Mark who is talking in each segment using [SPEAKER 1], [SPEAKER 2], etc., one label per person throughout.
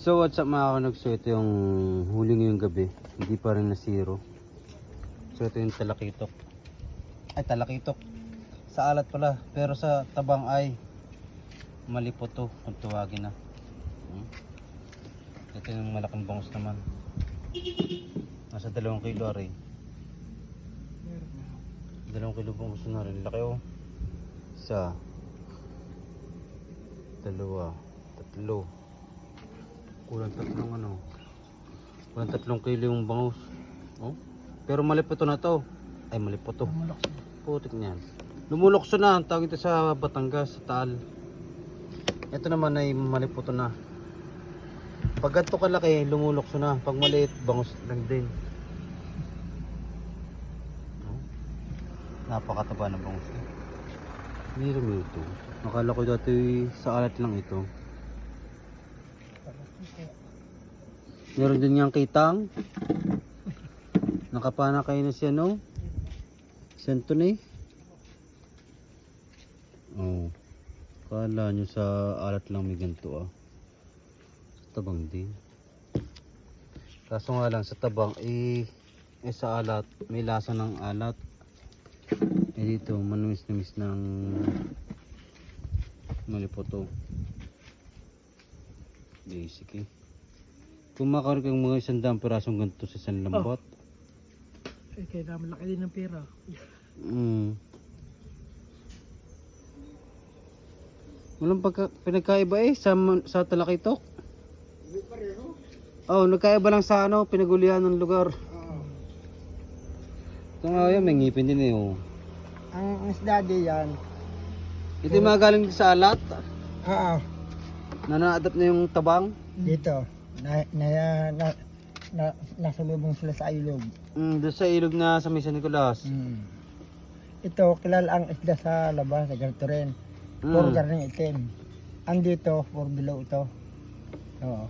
[SPEAKER 1] So what's up mga kanag? Ito yung huli ngayong gabi. Hindi pa rin na zero. So ito yung talakitok. Ay talakitok. Sa alat pala. Pero sa tabang ay malipot to kung tuwagin na. Hmm? Ito yung malaking bangus naman. Nasa dalawang kilo rin. Dalawang kilo bangus na rin. Laki oh. Isa. Dalawa. Tatlo. Kulang tatlong ano. Kulang tatlong kilo yung bangus. Oh. Pero malipot na to. Ay malipot to. Putik niyan. Lumulokso na. Ang tawag ito sa Batangas, sa Taal. Ito naman ay malipot na. Pag ganito kalaki, lumulokso na. Pag maliit, bangus lang din. Oh. Napakataba ng bangus. eh. Meron mo ito. Nakala ko dati sa alat lang ito. Meron din niyang kitang. Nakapana kayo na siya, no? Sento na eh. Oh. Kala nyo sa alat lang may ganito ah. Sa tabang din. Kaso nga lang sa tabang eh, eh sa alat may lasa ng alat. Eh dito manumis-numis ng malipoto. Basic eh. Kung makaroon kang mga isang daang pirasong ganito sa isang lambot.
[SPEAKER 2] Eh, kaya naman laki din ng pera.
[SPEAKER 1] Mm. Walang pagka, pinagkaiba eh sa, sa Talakitok. Oh, nagkaiba lang sa ano, pinagulihan ng lugar. Ito nga yun, may ngipin din eh. Oh.
[SPEAKER 2] Ang isda di yan.
[SPEAKER 1] Ito yung mga galing sa alat,
[SPEAKER 2] Oo.
[SPEAKER 1] na na-adapt na yung tabang.
[SPEAKER 2] Dito. Na, na, na, na, nasa lubong sila sa ilog.
[SPEAKER 1] Mm, doon sa ilog na sa may San Nicolas.
[SPEAKER 2] Mm. Ito, kilala ang isda sa labas, sa ganito rin.
[SPEAKER 1] Mm.
[SPEAKER 2] Puro garning itim. Ang dito, for below ito. Oo.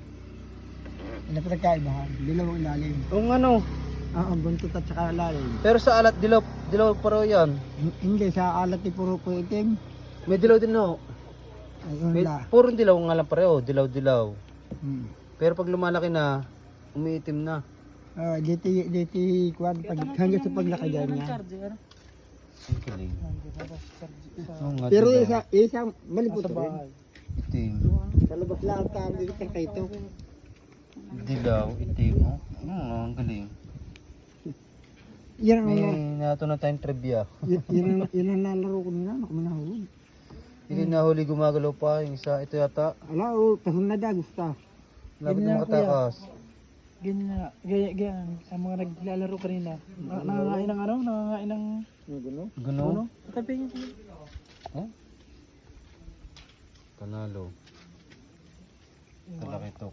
[SPEAKER 2] Ano pa nagkaibahan? Below ang ilalim.
[SPEAKER 1] Kung ano,
[SPEAKER 2] Oo, ang buntot at saka lalim.
[SPEAKER 1] pero sa alat dilaw, dilaw pa raw yan.
[SPEAKER 2] H- Hindi, sa alat ni puro po itim.
[SPEAKER 1] May dilaw din no.
[SPEAKER 2] Ayun
[SPEAKER 1] May,
[SPEAKER 2] la.
[SPEAKER 1] puro dilaw nga lang pareho, dilaw-dilaw.
[SPEAKER 2] Mm.
[SPEAKER 1] Pero pag lumalaki na, umiitim na.
[SPEAKER 2] Oh, dito, dito, kwan, pag, hanggang sa paglaki dyan niya.
[SPEAKER 1] Ang galing. Oo nga,
[SPEAKER 2] Pero
[SPEAKER 1] dilaw.
[SPEAKER 2] isa, isang malipot rin.
[SPEAKER 1] Itim.
[SPEAKER 2] Sa labas lang ang dito kang kaito.
[SPEAKER 1] Dilaw, itim. Oh. Mm, ang galing.
[SPEAKER 2] Yan ang,
[SPEAKER 1] May nato na tayong trivia.
[SPEAKER 2] yan, yan, ang- yan ang nalaro ko nila, ako manahulog.
[SPEAKER 1] Hindi nahuli gumagalaw pa. Yung isa, ito yata.
[SPEAKER 2] Ala, oh, tahon na da, gusta.
[SPEAKER 1] Lapit
[SPEAKER 2] na
[SPEAKER 1] makatakas.
[SPEAKER 3] Ganyan na, ganyan, ganyan. Ang mga naglalaro kanina. Na, nangangain ng ano? Nangangain ng...
[SPEAKER 2] Ano gano?
[SPEAKER 1] Guno?
[SPEAKER 3] Tabi niya.
[SPEAKER 1] Oh? Panalo. Talaki to.